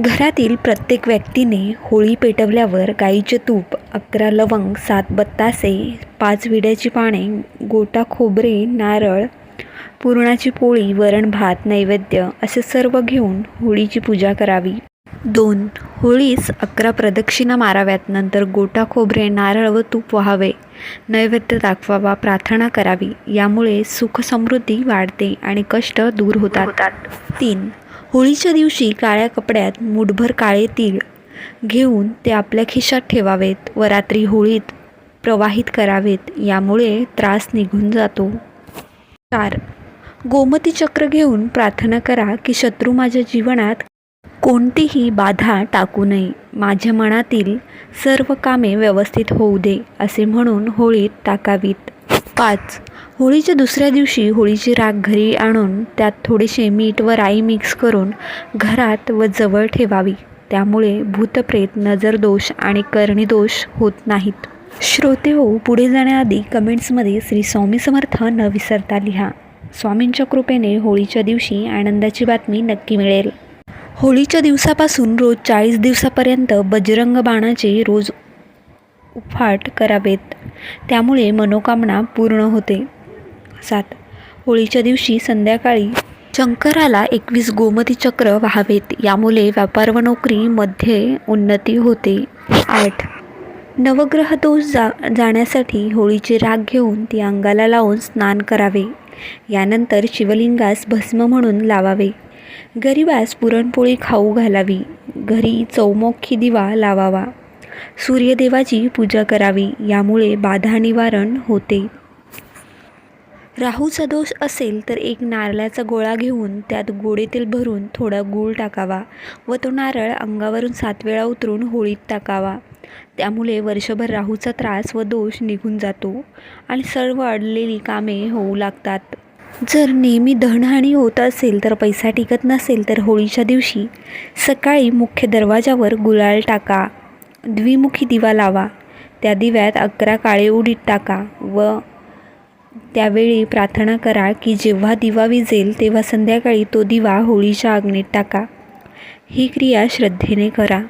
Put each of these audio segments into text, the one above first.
घरातील प्रत्येक व्यक्तीने होळी पेटवल्यावर गाईचे तूप अकरा लवंग सात बत्तासे पाच विड्याची पाने गोटा खोबरे नारळ पुरणाची पोळी वरण भात नैवेद्य असे सर्व घेऊन होळीची पूजा करावी. दोन होळीस अकरा प्रदक्षिणा माराव्यात नंतर गोटा खोबरे नारळ व तूप व्हावे. नैवेद्य दाखवावा प्रार्थना करावी. यामुळे सुख समृद्धी वाढते आणि कष्ट दूर होतात. तीन होळीच्या दिवशी काळ्या कपड्यात मुठभर काळे तीळ घेऊन ते आपल्या खिशात ठेवावेत व रात्री होळीत प्रवाहित करावेत यामुळे त्रास निघून जातो. चार. गोमती चक्र घेऊन प्रार्थना करा की शत्रू माझ्या जीवनात कोणतीही बाधा टाकू नये. माझ्या मनातील सर्व कामे व्यवस्थित होऊ दे असे म्हणून होळीत टाकावीत. पाच. होळीच्या दुसऱ्या दिवशी होळीची राख घरी आणून त्यात थोडेसे मीठ व राई मिक्स करून घरात व जवळ ठेवावी. त्यामुळे भूतप्रेत नजरदोष आणि करणीदोष होत नाहीत. श्रोते हो पुढे जाण्याआधी कमेंट्समध्ये श्री स्वामी समर्थ न विसरता लिहा. स्वामींच्या कृपेने होळीच्या दिवशी आनंदाची बातमी नक्की मिळेल. होळीच्या दिवसापासून रोज चाळीस दिवसापर्यंत बजरंग बाणाचे रोज उफाट करावेत. त्यामुळे मनोकामना पूर्ण होते. सात. होळीच्या दिवशी संध्याकाळी शंकराला एकवीस गोमती चक्र व्हावेत. यामुळे व्यापार व नोकरीमध्ये उन्नती होते. आठ. नवग्रह दोष जा जाण्यासाठी होळीचे राग घेऊन ती अंगाला लावून स्नान करावे. यानंतर शिवलिंगास भस्म म्हणून लावावे. गरिबास पुरणपोळी खाऊ घालावी. घरी चौमुखी दिवा लावावा. सूर्यदेवाची पूजा करावी यामुळे बाधा निवारण होते. राहूचा दोष असेल तर एक नारळाचा गोळा घेऊन त्यात गोडे तेल भरून थोडा गूळ टाकावा व तो नारळ अंगावरून सात वेळा उतरून होळीत टाकावा. त्यामुळे वर्षभर राहूचा त्रास व दोष निघून जातो आणि सर्व अडलेली कामे होऊ लागतात. जर नेहमी धनहानी होत असेल तर पैसा टिकत नसेल तर होळीच्या दिवशी सकाळी मुख्य दरवाजावर गुलाल टाका. द्विमुखी दिवा लावा. त्या दिव्यात अकरा काळे उडीत टाका व त्यावेळी प्रार्थना करा की जेव्हा दिवा विजेल तेव्हा संध्याकाळी तो दिवा होळीच्या अग्नीत टाका. ही क्रिया श्रद्धेने करा.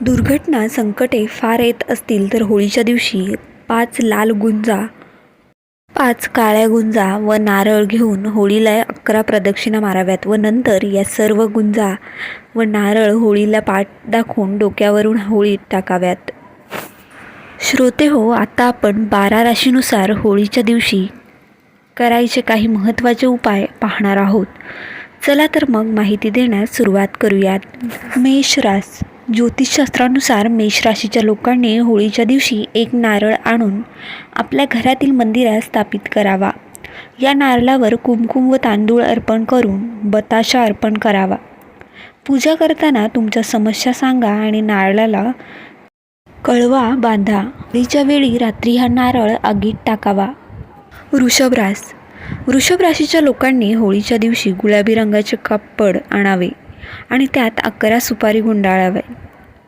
दुर्घटना संकटे फार येत असतील तर होळीच्या दिवशी पाच लाल गुंजा पाच काळ्या गुंजा व नारळ घेऊन होळीला अकरा प्रदक्षिणा माराव्यात व नंतर या सर्व गुंजा व नारळ होळीला पाठ दाखवून डोक्यावरून होळीत टाकाव्यात. श्रोते हो आता आपण बारा राशीनुसार होळीच्या दिवशी करायचे काही महत्त्वाचे उपाय पाहणार आहोत. चला तर मग माहिती देण्यास सुरुवात करूयात. मेष रास. ज्योतिषशास्त्रानुसार मेष राशीच्या लोकांनी होळीच्या दिवशी एक नारळ आणून आपल्या घरातील मंदिरात स्थापित करावा. या नारळावर कुमकुम व तांदूळ अर्पण करून बताशा अर्पण करावा. पूजा करताना तुमच्या समस्या सांगा आणि नारळाला कळवा बांधा. होळीच्या वेळी रात्री हा नारळ आगीत टाकावा. वृषभरास. वृषभ राशीच्या लोकांनी होळीच्या दिवशी गुलाबी रंगाचे कापड आणावे. आणि त्यात अकरा सुपारी गुंडाळावे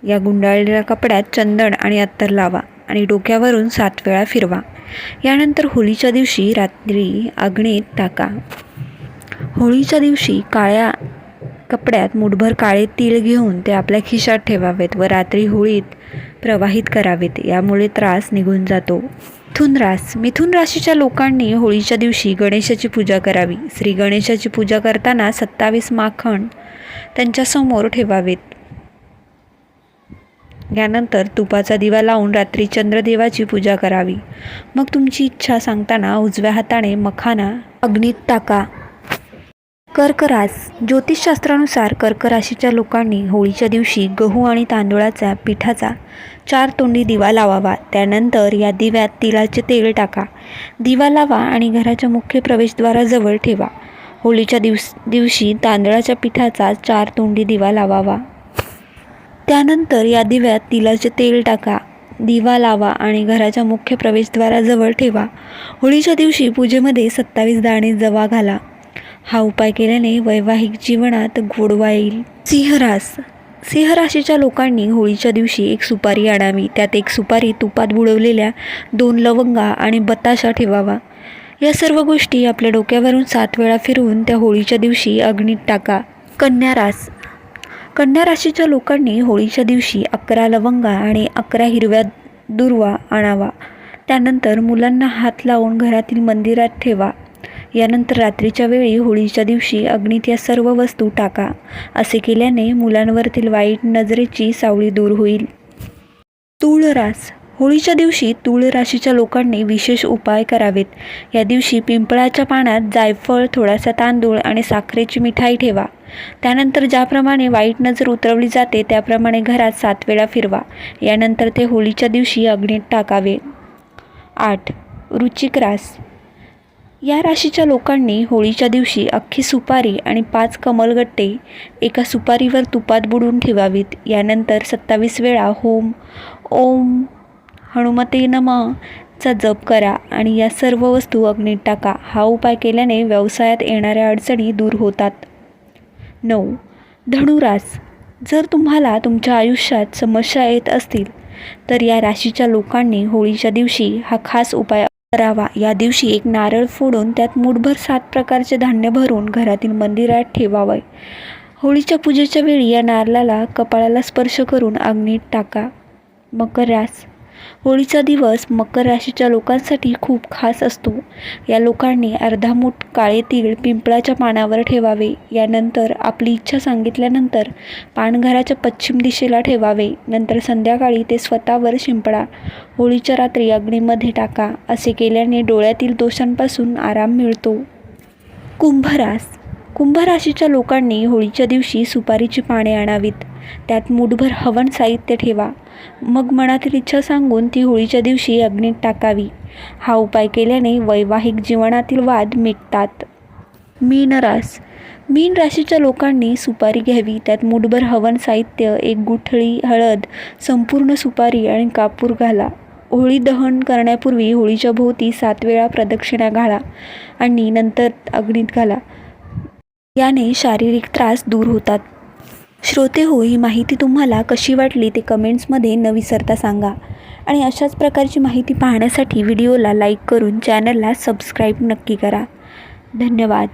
या गुंडाळलेल्या कपड्यात चंदन आणि अत्तर लावा आणि डोक्यावरून सात वेळा फिरवा. यानंतर होळीच्या दिवशी रात्री अग्नीत टाका. होळीच्या दिवशी काळ्या कपड्यात मुठभर काळे तीळ घेऊन ते आपल्या खिशात ठेवावेत व रात्री होळीत प्रवाहित करावेत. यामुळे त्रास निघून जातो. मिथुन रास मिथुन राशीच्या लोकांनी होळीच्या दिवशी गणेशाची पूजा करावी. श्री गणेशाची पूजा करताना सत्तावीस माखण त्यांच्यासमोर ठेवावेत. यानंतर तुपाचा दिवा लावून रात्री चंद्रदेवाची पूजा करावी. मग तुमची इच्छा सांगताना उजव्या हाताने मखाना अग्नीत टाका. कर्क रास ज्योतिषशास्त्रानुसार कर्क राशीच्या लोकांनी होळीच्या दिवशी गहू आणि तांदूळाचा पिठाचा चार तोंडी दिवा लावावा. त्यानंतर या दिव्यात तिळाचे तेल टाका. दिवा लावा आणि घराच्या मुख्य प्रवेशद्वाराजवळ ठेवा. होळीच्या दिवस दिवशी तांदळाच्या पिठाचा चार तोंडी दिवा लावावा. त्यानंतर या दिव्यात तिळाचे तेल टाका. दिवा लावा आणि घराच्या मुख्य प्रवेशद्वाराजवळ ठेवा. होळीच्या दिवशी पूजेमध्ये सत्तावीस दाणे जवा घाला. हा उपाय केल्याने वैवाहिक जीवनात गोडवा येईल सिंहरास. सिंह राशीच्या लोकांनी होळीच्या दिवशी एक सुपारी आणावी. त्यात एक सुपारी तुपात बुडवलेल्या दोन लवंगा आणि बताशा ठेवावा. या सर्व गोष्टी आपल्या डोक्यावरून सात वेळा फिरवून त्या होळीच्या दिवशी अग्नीत टाका. कन्या रास. कन्या राशीच्या लोकांनी होळीच्या दिवशी अकरा लवंगा आणि अकरा हिरव्या दुर्वा आणावा. त्यानंतर मुलांना हात लावून घरातील मंदिरात ठेवा. यानंतर रात्रीच्या वेळी होळीच्या दिवशी अग्नीत या सर्व वस्तू टाका असे केल्याने मुलांवरतील वाईट नजरेची सावळी दूर होईल. तुळरास. होळीच्या दिवशी तूळ राशीच्या लोकांनी विशेष उपाय करावेत. या दिवशी पिंपळाच्या पानात जायफळ थोडासा तांदूळ आणि साखरेची मिठाई ठेवा. त्यानंतर ज्याप्रमाणे वाईट नजर उतरवली जाते त्याप्रमाणे घरात सात वेळा फिरवा. यानंतर ते होळीच्या दिवशी अग्नीत टाकावे. आठ. रुचिक रास. या राशीच्या लोकांनी होळीच्या दिवशी अख्खी सुपारी आणि पाच कमलगट्टे एका सुपारीवर तुपात बुडवून ठेवावीत. यानंतर सत्तावीस वेळा होम ओम हनुमते नम चा जप करा आणि या सर्व वस्तू अग्नीत टाका. हा उपाय केल्याने व्यवसायात येणाऱ्या अडचणी दूर होतात. नऊ. धनुरास. जर तुम्हाला तुमच्या आयुष्यात समस्या येत असतील तर या राशीच्या लोकांनी होळीच्या दिवशी हा खास उपाय करावा. या दिवशी एक नारळ फोडून त्यात मूठभर सात प्रकारचे धान्य भरून घरातील मंदिरात ठेवावे. होळीच्या पूजेच्या वेळी या नारळाला कपाळाला स्पर्श करून अग्नीत टाका. मकर रास. होळीचा दिवस मकर राशीच्या लोकांसाठी खूप खास असतो. या लोकांनी अर्धा मूठ काळे तीळ पिंपळाच्या पानावर ठेवावे. यानंतर आपली इच्छा सांगितल्यानंतर पान घराच्या पश्चिम दिशेला ठेवावे. नंतर संध्याकाळी ते स्वतःवर शिंपडा. होळीच्या रात्री अग्नीमध्ये टाका. असे केल्याने डोळ्यातील दोषांपासून आराम मिळतो. कुंभरास. कुंभ राशीच्या लोकांनी होळीच्या दिवशी सुपारीची पाने आणावीत. त्यात मूठभर हवन साहित्य ठेवा. मग मनातील इच्छा सांगून ती होळीच्या दिवशी अग्नीत टाकावी. हा उपाय केल्याने वैवाहिक जीवनातील वाद मिटतात. मीन रास. मीन राशीच्या लोकांनी सुपारी घ्यावी. त्यात मूठभर हवन साहित्य एक गुठळी हळद संपूर्ण सुपारी आणि कापूर घाला. होळी दहन करण्यापूर्वी होळीच्या भोवती सात वेळा प्रदक्षिणा घाला आणि नंतर अग्नीत घाला. याने शारीरिक त्रास दूर होतात. श्रोते हो ही माहिती तुम्हाला कशी वाटली ते कमेंट्समध्ये न विसरता सांगा. आणि अशाच प्रकारची माहिती पाहण्यासाठी व्हिडिओला लाईक करून चॅनलला सबस्क्राईब नक्की करा. धन्यवाद.